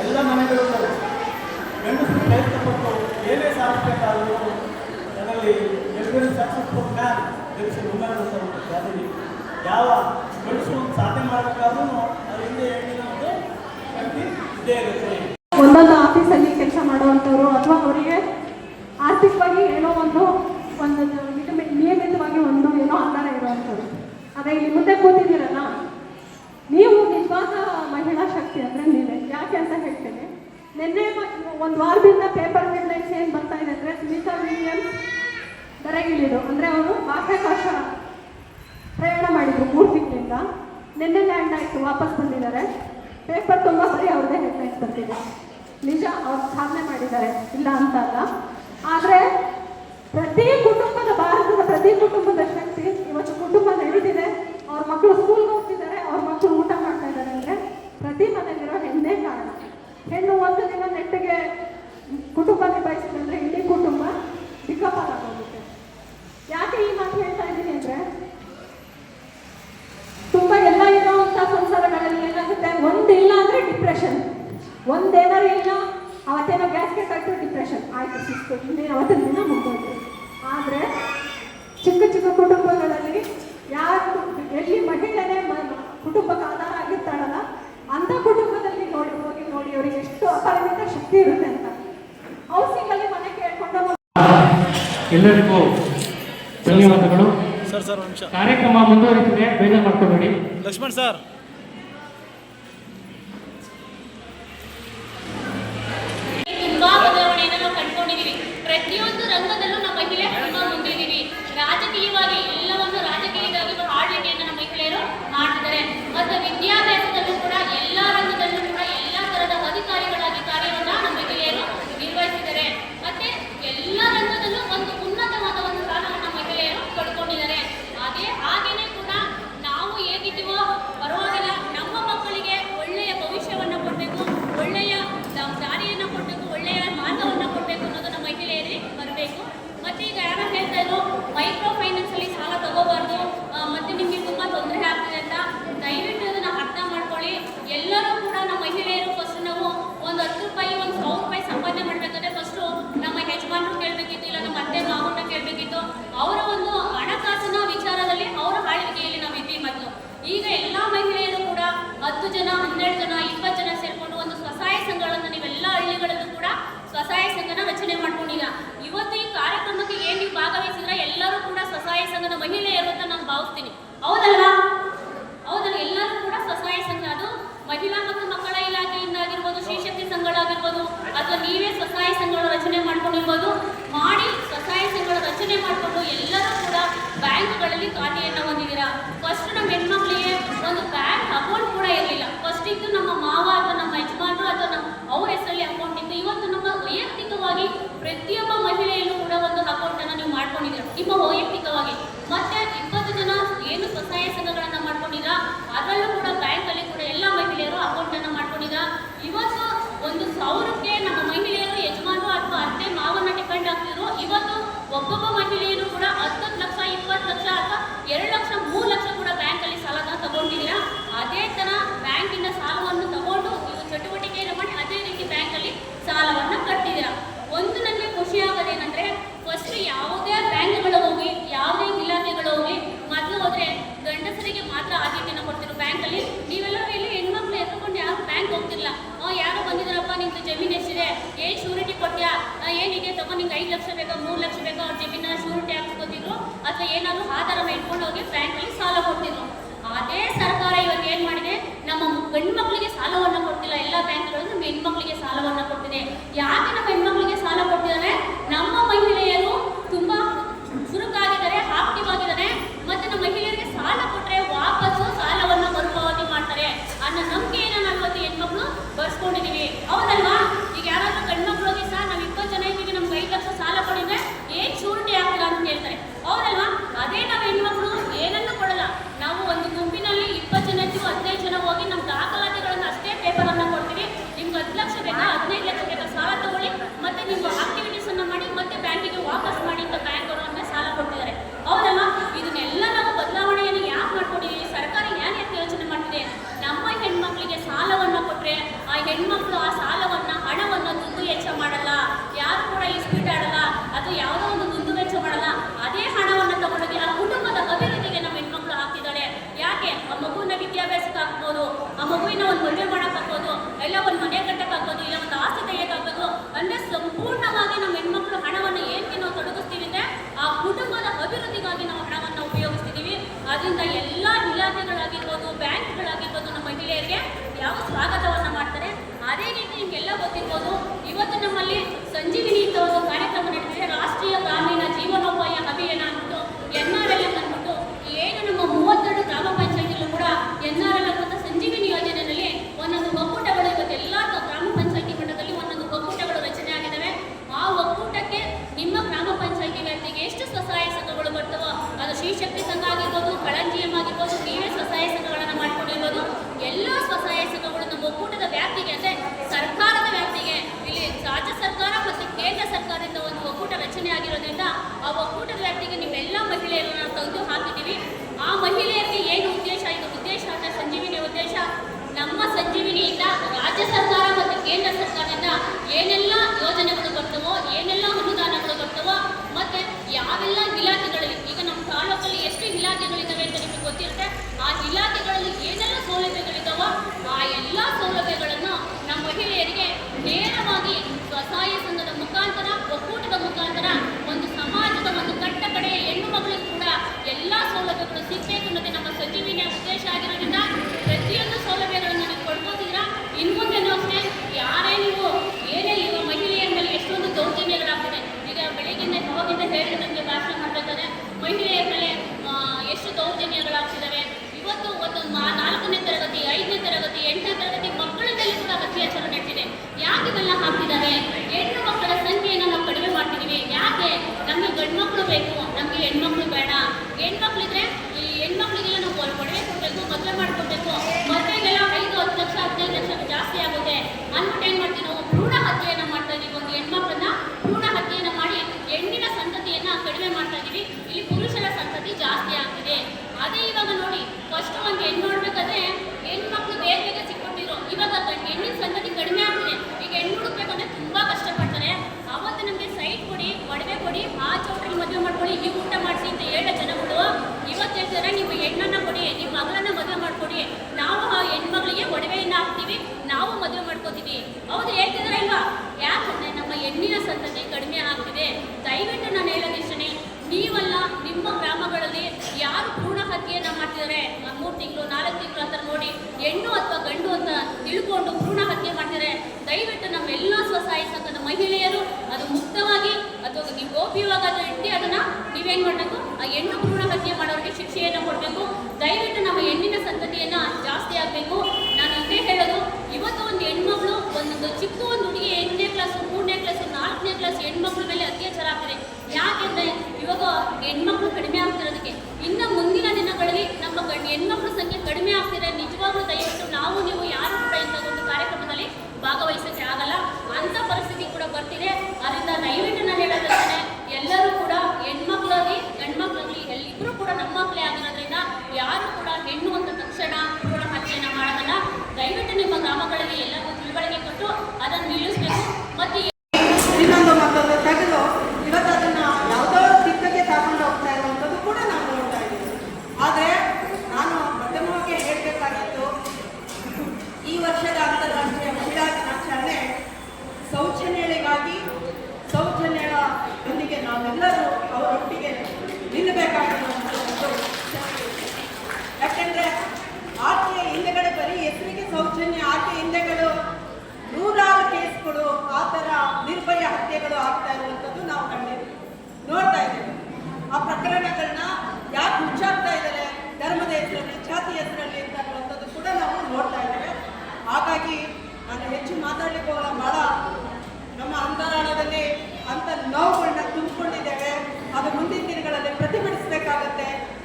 ಎಲ್ಲ ಮನೆಗಳಲ್ಲೂ ಗಂಡಸರು ಪ್ರಯತ್ನಪಟ್ಟು ಏನೇ ಸಾಧಿಸಬೇಕಾದರೂ ಅದರಲ್ಲಿ ಎಲ್ರಿಗೂ ಸಕ್ಸಸ್ಫುಲ್ ಮ್ಯಾನ್ ಗೆಲ್ಸಿ ವುಮನ್ ಅಂತ ಒಂದು ಗಾದೆ ಯಾವ ಗಂಡಸು ಒಂದು ಸಾಧನೆ ಮಾಡಬೇಕಾದ್ರೂ ಅದ್ರ ಹಿಂದೆ ಹೆಣ್ಣಿನ ಒಂದು ಶಕ್ತಿ ಇದ್ದೇ ಇರುತ್ತೆ ಒಂದೊಂದು ಆಫೀಸಲ್ಲಿ ಕೆಲಸ ಮಾಡುವಂಥವ್ರು ಅಥವಾ ಅವರಿಗೆ ಆರ್ಥಿಕವಾಗಿ ಏನೋ ಒಂದು ಒಂದು ನಿಯಮ- ನಿಯಮಿತವಾಗಿ ಒಂದು ಏನೋ ಆಧಾರ ಇರುವಂಥದ್ದು ಅದೇ ಇಲ್ಲಿ ಮುಂದೆ ಕೂತಿದ್ದೀರಲ್ಲ ನೀವು ನಿಜವಾದ ಮಹಿಳಾ ಶಕ್ತಿ ಅಂದರೆ ನೀವೇ ಯಾಕೆ ಅಂತ ಹೇಳ್ತೇನೆ ನಿನ್ನೆ ಒಂದು ವಾರದಿಂದ ಪೇಪರ್ ಹೆಡ್ಲೈನ್ಸ್ ಏನು ಬರ್ತಾ ಇದೆ ಅಂದರೆ ಸುನೀತಾ ವಿಲಿಯಮ್ಸ್ ದರಗಿಳಿದು ಅಂದರೆ ಅವರು ಬಾಹ್ಯಾಕಾಶ ಪ್ರಯಾಣ ಮಾಡಿದ್ರು ಮೂರು ತಿಂಗಳಿಂದ ನಿನ್ನೆ ಲ್ಯಾಂಡ್ ಆಯಿತು ವಾಪಸ್ ಬಂದಿದ್ದಾರೆ ಪೇಪರ್ ತುಂಬ ಸರಿ ಅವ್ರದೇ ಹೆಡ್ಲೈನ್ಸ್ ಬರ್ತಿದೆ. ನಿಜ ಅವ್ರು ಸಾಧನೆ ಮಾಡಿದ್ದಾರೆ, ಇಲ್ಲ ಅಂತ ಅಲ್ಲ. ಆದರೆ ಪ್ರತಿ ಕುಟುಂಬದ ಭಾರತದ ಪ್ರತಿ ಕುಟುಂಬದ ಶಕ್ತಿ ಇವತ್ತು ಕುಟುಂಬ ನಡೀತಿದೆ ಅವ್ರ ಮಕ್ಕಳು ಸ್ಕೂಲ್ಗೆ ಹೋಗ್ತಿದ್ದಾರೆ, ಅವ್ರ ಮಕ್ಕಳು ಊಟ ಮಾಡ್ತಾ ಇದ್ದಾರೆ. ಅಂದರೆ ಪ್ರತಿ ಮನೆಯಲ್ಲಿರೋ ಹೆಣ್ಣೇ ಕಾರಣ. ಹೆಣ್ಣು ಒಂದು ದಿನ ನೆಟ್ಟಿಗೆ ಕುಟುಂಬ ನಿಭಾಯಿಸಿದ್ರೆ ಇಡೀ ಕುಟುಂಬ ಚಿಕ್ಕಪ್ಪ ಯಾಕೆ ಈ ಮಾತು ಹೇಳ್ತಾ ಇದ್ದೀನಿ ಅಂದರೆ ತುಂಬ ಎಲ್ಲ ಇರೋವಂಥ ಸಂಸಾರಗಳಲ್ಲಿ ಏನಾಗುತ್ತೆ ಒಂದಿಲ್ಲ ಅಂದರೆ ಡಿಪ್ರೆಷನ್ ಒಂದೇನಾರು ಇಲ್ಲ ಅವತ್ತೇನೋ ಗ್ಯಾಸ್ಗೆ ಕಟ್ಟು ಡಿಪ್ರೆಷನ್ ಆಯಿತು ಸಿಕ್ತು. ಇನ್ನೇ ಅವತ್ತಿನ ದಿನ ಮುಗ್ದು ಆದರೆ ಚಿಕ್ಕ ಚಿಕ್ಕ ಕುಟುಂಬಗಳಲ್ಲಿ ಯಾರು ಎಲ್ಲಿ ಮಹಿಳೆನೇ ಕುಟುಂಬಕ್ಕೆ ಆಧಾರ ಆಗಿರ್ತಾಳಲ್ಲ ಅಂಥ ಕುಟುಂಬದಲ್ಲಿ ನೋಡಿ ಹೋಗಿ ನೋಡಿ ಅವರಿಗೆ ಎಷ್ಟು ಅಪರಿಮಿತ ಶಕ್ತಿ ಇರುತ್ತೆ ಅಂತ. ಹೌಸಿಂಗಲ್ಲಿ ಮನೆ ಕೇಳ್ಕೊಂಡು ಎಲ್ಲರಿಗೂ ಧನ್ಯವಾದಗಳು. ಕಾರ್ಯಕ್ರಮ ಮುಂದುವರಿತಿದೆ. ಬೇಜಾರು ಮಾಡ್ಕೋಬೇಡಿ. ಲಕ್ಷ್ಮಣ್ ಸರ್. ತುಂಬಾ ಬದಲಾವಣೆಯನ್ನು ಕಂಡುಕೊಂಡಿದ್ದೀವಿ. ಪ್ರತಿಯೊಂದು ರಂಗದಲ್ಲೂ ನಮ್ಮ ಮಹಿಳೆ ತುಂಬಾ ಮುಂದಿದ್ದೀವಿ ರಾಜಕೀಯವಾಗಿ ಎಲ್ಲವನ್ನು ರಾಜಕೀಯವಾಗಿ ಆಳ್ವಿಕೆಯನ್ನು ನಮ್ಮ ಮಹಿಳೆಯರು ಮಾಡ್ತಿದ್ದಾರೆ. ಮತ್ತು ವಿದ್ಯಾಭ್ಯಾಸದಲ್ಲೂ ಕೂಡ ಎಲ್ಲ ಇರಲಿಲ್ಲ ಫಸ್ಟ್ ಇತ್ತು ನಮ್ಮ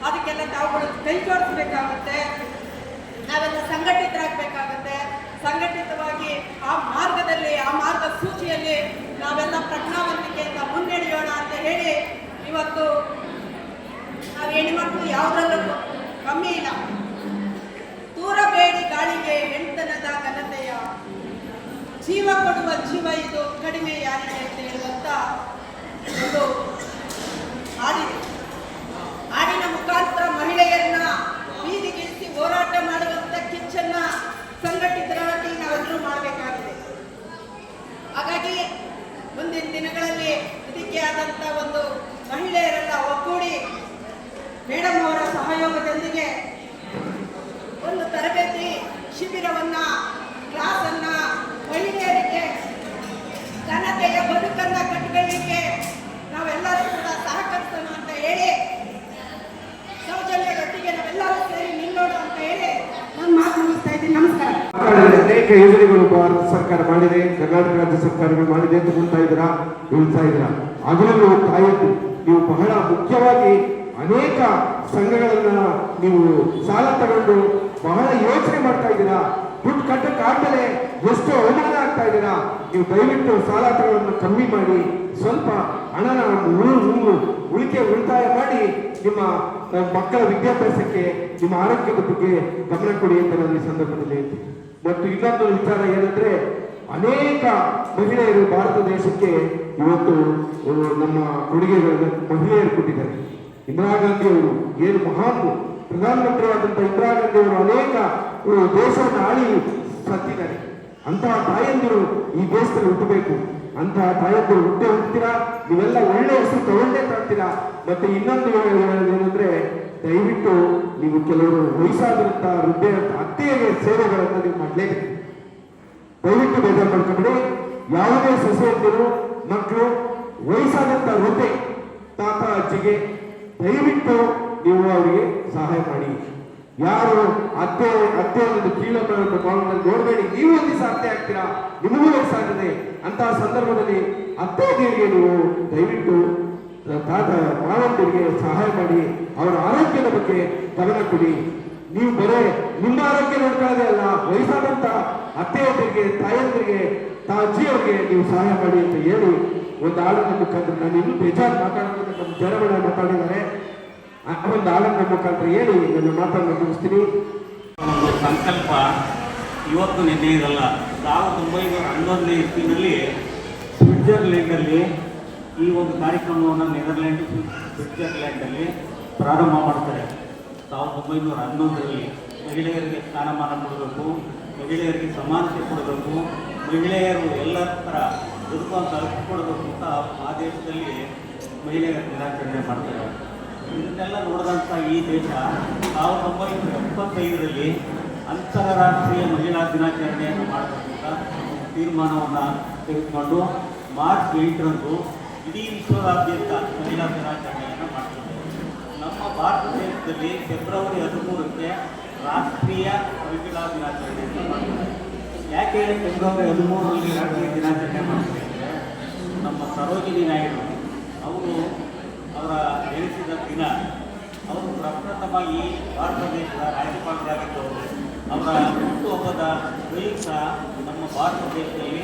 ಅದಕ್ಕೆಲ್ಲ ತಾವುಗಳು ಕೈ ಜೋಡಿಸ್ಬೇಕಾಗುತ್ತೆ. ನಾವೆಲ್ಲ ಸಂಘಟಿತರಾಗಬೇಕಾಗತ್ತೆ. ಸಂಘಟಿತವಾಗಿ ಆ ಮಾರ್ಗದಲ್ಲಿ, ಆ ಮಾರ್ಗ ಸೂಚಿಯಲ್ಲಿ ನಾವೆಲ್ಲ ಪ್ರಜ್ಞಾವಂತಿಕೆಯಿಂದ ಮುನ್ನಡೆಯೋಣ ಅಂತ ಹೇಳಿ ಇವತ್ತು ನಾವು ಹೆಣ್ಮಕ್ಳು ಯಾವುದ್ರಲ್ಲೂ ಕಮ್ಮಿ ಇಲ್ಲ. ತೂರಬೇಡಿ ಗಾಳಿಗೆ ಹೆಣ್ತನದ ಘನತೆಯ. ಜೀವ ಕೊಡುವ ಜೀವ ಇದು ಕಡಿಮೆ ಯಾರಿಗೆ ಅಂತ ಹೇಳುವಂತ ಒಂದು ಹಾಡಿದೆ. ಮುಖಾಂತರ ಮಹಿಳೆಯರನ್ನ ಬೀದಿಗಿಳಿಸಿ ಹೋರಾಟ ಮಾಡುವಂತ ಕಿಚ್ಚನ್ನ ಸಂಘಟಿತರಾಗಿ ನಾವೆಲ್ಲರೂ ಮಾಡಬೇಕಾಗಿದೆ. ಹಾಗಾಗಿ ಮುಂದಿನ ದಿನಗಳಲ್ಲಿ ಇದಕ್ಕೆ ಆದಂತ ಒಂದು ಮಹಿಳೆಯರೆಲ್ಲ ಒಗ್ಗೂಡಿ ಮೇಡಮ್ ಅವರ ಸಹಯೋಗದೊಂದಿಗೆ ಒಂದು ತರಬೇತಿ ಶಿಬಿರವನ್ನ, ಕ್ಲಾಸನ್ನ ಮಹಿಳೆಯರಿಗೆ, ಘನತೆಯ ಬದುಕನ್ನ ಕಟ್ಟಿಕೊಳ್ಳಿಕ್ಕೆ ನಾವೆಲ್ಲರೂ ಕೂಡ ಸಹಕರಿಸೋಣ ಅಂತ ಹೇಳಿ ಸೌಜನ್ಯದೊಟ್ಟಿಗೆ ನಾವೆಲ್ಲರೂ ಸೇರಿ ನಿಲ್ಲೋಣ ಅಂತ ಹೇಳಿ ನಾನು ಮಾತು ಮುಗಿಸ್ತಾ ನಮಸ್ಕಾರ. ಅನೇಕ ಯೋಜನೆಗಳು ಭಾರತ ಸರ್ಕಾರ ಮಾಡಿದೆ, ಕರ್ನಾಟಕ ರಾಜ್ಯ ಸರ್ಕಾರಗಳು ಮಾಡಿದೆ ಅಂತ ಹೇಳ್ತಾ ಇದ್ದೀರಾ? ಹೇಳ್ತಾ ಇದ್ದೀರಾ? ಅದರಲ್ಲೂ ತಾಯದ್ದು ನೀವು ಬಹಳ ಮುಖ್ಯವಾಗಿ ಅನೇಕ ಸಂಘಗಳನ್ನ ನೀವು ಸಾಲ ತಗೊಂಡು ಬಹಳ ಯೋಚನೆ ಮಾಡ್ತಾ ಇದ್ದೀರಾ? ದುಡ್ಡು ಕಟ್ಟಕ್ಕಾದ್ಮೇಲೆ ಎಷ್ಟು ಅವಮಾನ ಆಗ್ತಾ ಇದ್ದೀರಾ? ನೀವು ದಯವಿಟ್ಟು ಸಾಲ ತಗೊಳ್ಳೋದನ್ನ ಕಮ್ಮಿ ಮಾಡಿ, ಸ್ವಲ್ಪ ಹಣನ ಉಳು- ಉಳು- ಉಳಿಕೆ ಉಳಿತಾಯ ಮಾಡಿ ನಿಮ್ಮ ಮಕ್ಕಳ ವಿದ್ಯಾಭ್ಯಾಸಕ್ಕೆ, ನಿಮ್ಮ ಆರೋಗ್ಯದ ಬಗ್ಗೆ ಗಮನ ಕೊಡಿ ಅಂತ ನಾನು ಈ ಸಂದರ್ಭದಲ್ಲಿ ಮತ್ತು ಇನ್ನೊಂದು ವಿಚಾರ ಏನಂದ್ರೆ, ಅನೇಕ ಮಹಿಳೆಯರು ಭಾರತ ದೇಶಕ್ಕೆ ಇವತ್ತು ನಮ್ಮ ಕೊಡುಗೆಗಳನ್ನು ಮಹಿಳೆಯರು ಕೊಟ್ಟಿದ್ದಾರೆ. ಇಂದಿರಾ ಗಾಂಧಿ ಅವರು ಏನು ಮಹಾನ್ ಪ್ರಧಾನಮಂತ್ರಿಯಾದಂತಹ ಇಂದಿರಾ ಗಾಂಧಿ ಅವರು ಅನೇಕ ದೇಶವನ್ನು ಆಳಿ ಸತ್ತಿದ್ದಾರೆ. ಅಂತಹ ತಾಯಂದಿರು ಈ ದೇಶದಲ್ಲಿ ಹುಟ್ಟಬೇಕು. ಅಂತಹ ತಾಯಂದಿರು ಹುಟ್ಟೆ ಹುಡ್ತೀರಾ ನೀವೆಲ್ಲ ಒಳ್ಳೆ ಹೆಸರು ತಗೊಂಡೇ ತರ್ತೀರಾ ಮತ್ತೆ ಇನ್ನೊಂದು ಏನಂದ್ರೆ, ದಯವಿಟ್ಟು ನೀವು ಕೆಲವರು ವಯಸ್ಸಾದಂಥ ವೃದ್ಧೆ ಅತ್ತೆಯ ಸೇವೆಗಳನ್ನು ನೀವು ಮಾಡಲೇಬೇಕು. ದಯವಿಟ್ಟು ಬೇಜಾರು ಮಾಡ್ಕೊಂಡ್ರೆ ಯಾವುದೇ ಸೊಸೆಯಂದಿರು ಮಕ್ಕಳು ವಯಸ್ಸಾದಂಥ ವೃದ್ಧೆ, ತಾತ, ಅಜ್ಜಿಗೆ ದಯವಿಟ್ಟು ನೀವು ಅವರಿಗೆ ಸಹಾಯ ಮಾಡಿ. ಯಾರು ಅತ್ತೆ ಅತ್ತೆ ಒಂದು ಮಾಡೋದನ್ನ ನೋಡಬೇಡಿ ನೀವು ಒಂದು ದಿವಸ ಅತ್ತೆ ಆಗ್ತೀರಾ? ನಿಮಗೂ ವಯಸ್ಸಾಗಿದೆ. ಅಂತಹ ಸಂದರ್ಭದಲ್ಲಿ ಅತ್ತೆ ದೇವಿಗೆ ನೀವು ದಯವಿಟ್ಟು ತಾತ ಮಾವಂದಿರಿಗೆ ಸಹಾಯ ಮಾಡಿ ಅವರ ಆರೋಗ್ಯದ ಬಗ್ಗೆ ಗಮನ ಕೊಡಿ. ನೀವು ಬರೇ ನಿಮ್ಮ ಆರೋಗ್ಯ ನೋಡ್ಕೊಳ್ಳೋದೇ ಅಲ್ಲ, ವಯಸ್ಸಾದಂತ ಅತ್ತೆಯೊಬ್ಬರಿಗೆ ತಾಯಂದಿರಿಗೆ ತಾ ಅಜ್ಜಿಯವರಿಗೆ ನೀವು ಸಹಾಯ ಮಾಡಿ ಅಂತ ಹೇಳಿ ಒಂದು ಹಾಡನ್ನ ಮುಖಾಂತರ ನಾನು ಇನ್ನೂ ಬೇಜಾರು ಮಾತಾಡೋದಕ್ಕೆ ನಮ್ಮ ಜನಗಳ ಮಾತಾಡಿದ್ದಾರೆ. ಒಂದು ಹಾಡನ್ನ ಮುಖಾಂತರ ಹೇಳಿ ನನ್ನ ಮಾತನ್ನು ಮುಗಿಸ್ತೀನಿ. ಸಂಕಲ್ಪ ಇವತ್ತು ನಿನ್ನೆ ಇರಲ್ಲ ಸಾವಿರದ ಒಂಬೈನೂರ ಹನ್ನೊಂದನೇ ಇಸ್ವಿನಲ್ಲಿ ಸ್ವಿಟ್ಜರ್ಲೆಂಡಲ್ಲಿ ಈ ಒಂದು ಕಾರ್ಯಕ್ರಮವನ್ನು ನೆದರ್ಲ್ಯಾಂಡ್ ಸ್ವಿಟ್ಜರ್ಲ್ಯಾಂಡಲ್ಲಿ ಪ್ರಾರಂಭ ಮಾಡ್ತಾರೆ ಸಾವಿರದ ಒಂಬೈನೂರ ಹನ್ನೊಂದರಲ್ಲಿ ಮಹಿಳೆಯರಿಗೆ ಸ್ಥಾನಮಾನ ಕೊಡಬೇಕು, ಮಹಿಳೆಯರಿಗೆ ಸಮಾನತೆ ಕೊಡಬೇಕು, ಮಹಿಳೆಯರು ಎಲ್ಲ ಥರ ಹಕ್ಕು ಕೊಡಬೇಕು ಅಂತ ಆ ದೇಶದಲ್ಲಿ ಮಹಿಳೆಯರ ದಿನಾಚರಣೆ ಮಾಡ್ತಾರೆ. ಇದನ್ನೆಲ್ಲ ನೋಡಿದಂಥ ಈ ದೇಶ ಸಾವಿರದ ಒಂಬೈನೂರ ಎಪ್ಪತ್ತೈದರಲ್ಲಿ ಅಂತಾರಾಷ್ಟ್ರೀಯ ಮಹಿಳಾ ದಿನಾಚರಣೆಯನ್ನು ಮಾಡಬೇಕಂತ ತೀರ್ಮಾನವನ್ನು ತೆಗೆದುಕೊಂಡು ಮಾರ್ಚ್ ಎಂಟರಂದು ಇಡೀ ವಿಶ್ವದಾದ್ಯಂತ ಮಹಿಳಾ ದಿನಾಚರಣೆಯನ್ನು ಮಾಡ್ತಾರೆ. ನಮ್ಮ ಭಾರತ ದೇಶದಲ್ಲಿ ಫೆಬ್ರವರಿ ಹದಿಮೂರಕ್ಕೆ ರಾಷ್ಟ್ರೀಯ ಮಹಿಳಾ ದಿನಾಚರಣೆಯನ್ನು ಮಾಡ್ತಾರೆ. ಯಾಕೆ ಫೆಬ್ರವರಿ ಹದಿಮೂರರಲ್ಲಿ ರಾಷ್ಟ್ರೀಯ ದಿನಾಚರಣೆ ಮಾಡ್ತೀವಿ ಅಂದರೆ ನಮ್ಮ ಸರೋಜಿನಿ ನಾಯ್ಡು ಅವರು ಅವರ ಜನಿಸಿದ ದಿನ, ಅವರು ಪ್ರಪ್ರಥಮ ಈ ಭಾರತ ದೇಶದ ರಾಜ್ಯಪಾಲರಾಗಿದ್ದವರು. ಅವರ ಹುಟ್ಟುಹಬ್ಬದ ಪ್ರಯುಕ್ತ ನಮ್ಮ ಭಾರತ ದೇಶದಲ್ಲಿ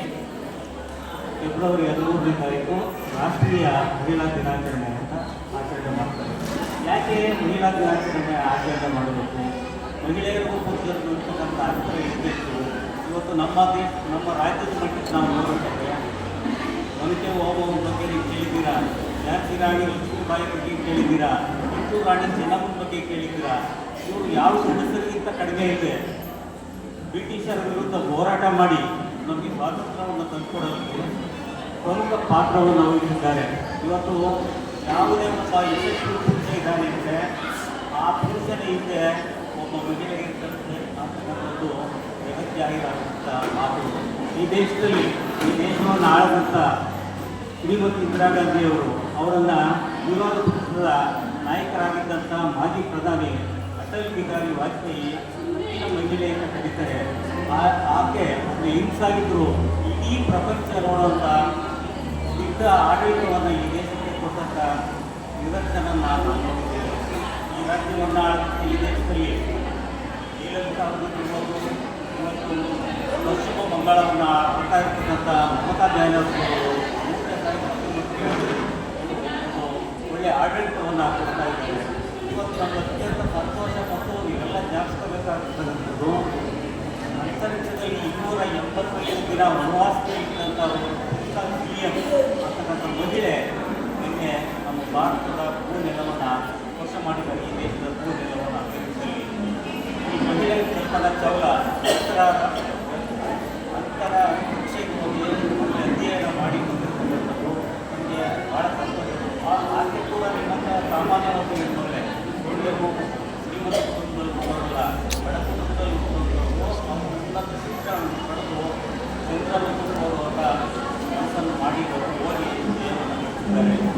ಫೆಬ್ರವರಿ ಹದಿಮೂರನೇ ತಾರೀಕು ರಾಷ್ಟ್ರೀಯ ಮಹಿಳಾ ದಿನಾಚರಣೆ ಅಂತ ಆಚರಣೆ ಮಾಡ್ತಾರೆ. ಯಾಕೆ ಮಹಿಳಾ ದಿನಾಚರಣೆ ಆಚರಣೆ ಮಾಡಬೇಕು? ಮಹಿಳೆಯರಿಗೂ ಪುರುಷರಿಗೂ ಇರ್ತಕ್ಕಂಥ ಅಂತರ ಇರಬೇಕು. ಇವತ್ತು ನಮ್ಮ ದೇಶ, ನಮ್ಮ ರಾಜ್ಯದ ಮಟ್ಟಕ್ಕೆ ನಾವು ನೋಡಬೇಕಾದ್ರೆ, ಮನುಷ್ಯ ಹೋಗುವ ಬಗ್ಗೆ ನೀವು ಕೇಳಿದ್ದೀರಾ? ಝಾನ್ಸಿ ರಾಣಿ ಲಕ್ಷ್ಮೀಬಾಯಿ ಬಗ್ಗೆ ಕೇಳಿದ್ದೀರಾ? ಕಿತ್ತೂರು ರಾಣಿ ಚೆನ್ನಮ್ಮನ ಬಗ್ಗೆ ಕೇಳಿದ್ದೀರಾ? ಇವರು ಯಾವ ಗಂಡಸರಿಗಿಂತ ಕಡಿಮೆ ಇದೆ? ಬ್ರಿಟಿಷರ ವಿರುದ್ಧ ಹೋರಾಟ ಮಾಡಿ ನಮಗೆ ಸ್ವಾತಂತ್ರ್ಯವನ್ನು ತಂದುಕೊಡೋದಕ್ಕೆ ಪ್ರಮುಖ ಪಾತ್ರವನ್ನು ವಹಿಸಿದ್ದಾರೆ. ಇವತ್ತು ಯಾವುದೇ ಒಬ್ಬ ಯಶಸ್ವಿ ಪುರುಷ ಇದ್ದಾನೆ ಅಂದರೆ ಆ ಪುರುಷನ ಹಿಂದೆ ಒಬ್ಬ ಮಹಿಳೆ ಇರ್ತಕ್ಕಂಥ ಅಂತಕ್ಕಂಥದ್ದು ಆಗಿರೋಂಥ ಮಾತು. ಈ ದೇಶದಲ್ಲಿ, ಈ ದೇಶವನ್ನು ಆಳದಂಥ ಶ್ರೀಮತಿ ಇಂದಿರಾ ಗಾಂಧಿಯವರು ಅವರನ್ನು ವಿರೋಧ ಪಕ್ಷದ ನಾಯಕರಾಗಿದ್ದಂಥ ಮಾಜಿ ಪ್ರಧಾನಿ ಅಟಲ್ ಬಿಹಾರಿ ವಾಜಪೇಯಿ ಹಿಂದಿನ ಮಹಿಳೆ ಅಂತ ಕರೀತಾರೆ. ಆಕೆ ಒಂದು ಹಿಂಸಾಗಿದ್ದರು ಇಡೀ ಪ್ರಪಂಚ ನೋಡುವಂಥ ದಿಟ್ಟ ಆಡಳಿತವನ್ನು ಈ ದೇಶಕ್ಕೆ ಕೊಟ್ಟಂಥ ನಿದರ್ಶನ ನಾನು ಈ ರಾಜ್ಯವನ್ನು ಈ ದೇಶದಲ್ಲಿ ಜಯಲಲಿತಾ ಅವರಿರ್ಬೋದು ಇವತ್ತು ಪಶ್ಚಿಮ ಬಂಗಾಳವನ್ನು ಆಳ್ತಾ ಇರ್ತಕ್ಕಂಥ ಮಮತಾ ಬ್ಯಾನರ್ಜಿ ಅವರು ಒಳ್ಳೆಯ ಆಡಳಿತವನ್ನು ಕೊಡ್ತಾ ಇದ್ದಾರೆ. ಇವತ್ತು ನಮ್ಮ ಅತ್ಯಂತ ಸಂತೋಷ ಮತ್ತು ಇವೆಲ್ಲ ಜ್ಞಾಪಿಸಬೇಕಾಗಿರ್ತಕ್ಕಂಥದ್ದು ಅಂತರಿಕ್ಷದಲ್ಲಿ ಇನ್ನೂರ ಎಂಬತ್ತೈದು ದಿನ ವನವಾಸಕ್ಕೆ ಇದ್ದಂಥ ಒಂದು ಸಿ ಎಂ ಅಂತಕ್ಕಂಥ ಮಹಿಳೆ ನಿನ್ನೆ ನಮ್ಮ ಭಾರತದ ಭೂ ನೆಲವನ್ನು ಸ್ಪರ್ಶ ಮಾಡಿದ್ದಾರೆ ಈ ದೇಶದ ಭೂ ನೆಲವನ್ನು ಅಂತರಿಕ್ಷದಲ್ಲಿ ಈ ಮಹಿಳೆ ಕಲ್ಪನಾ ಚಾವ್ಲಾ ಅಂತರ ಅಂತರ ಕಕ್ಷೆಗೆ ಹೋಗಿ ಅಧ್ಯಯನ ಮಾಡಿ ಬಂದಿರ್ತಕ್ಕಂಥದ್ದು ನಮಗೆ ಭಾಳ ಸಂತೋಷ ಆಕೆ ಕೂಡ ನಿಮ್ಮಂಥ ಸಾಮಾನ್ಯವಾದ ಹೆಣ್ಣುಮಗಳೇ ಒಳ್ಳೆಯವು ಶ್ರೀಮಂತ ಕುಟುಂಬದಲ್ಲಿ ಬರೋಲ್ಲ ಬಡ ಕುಟುಂಬದಲ್ಲಿ ಅವರು ಉನ್ನತ ಶಿಕ್ಷಣವನ್ನು ಪಡೆದು ಚಂದ್ರವನ್ನು Amen.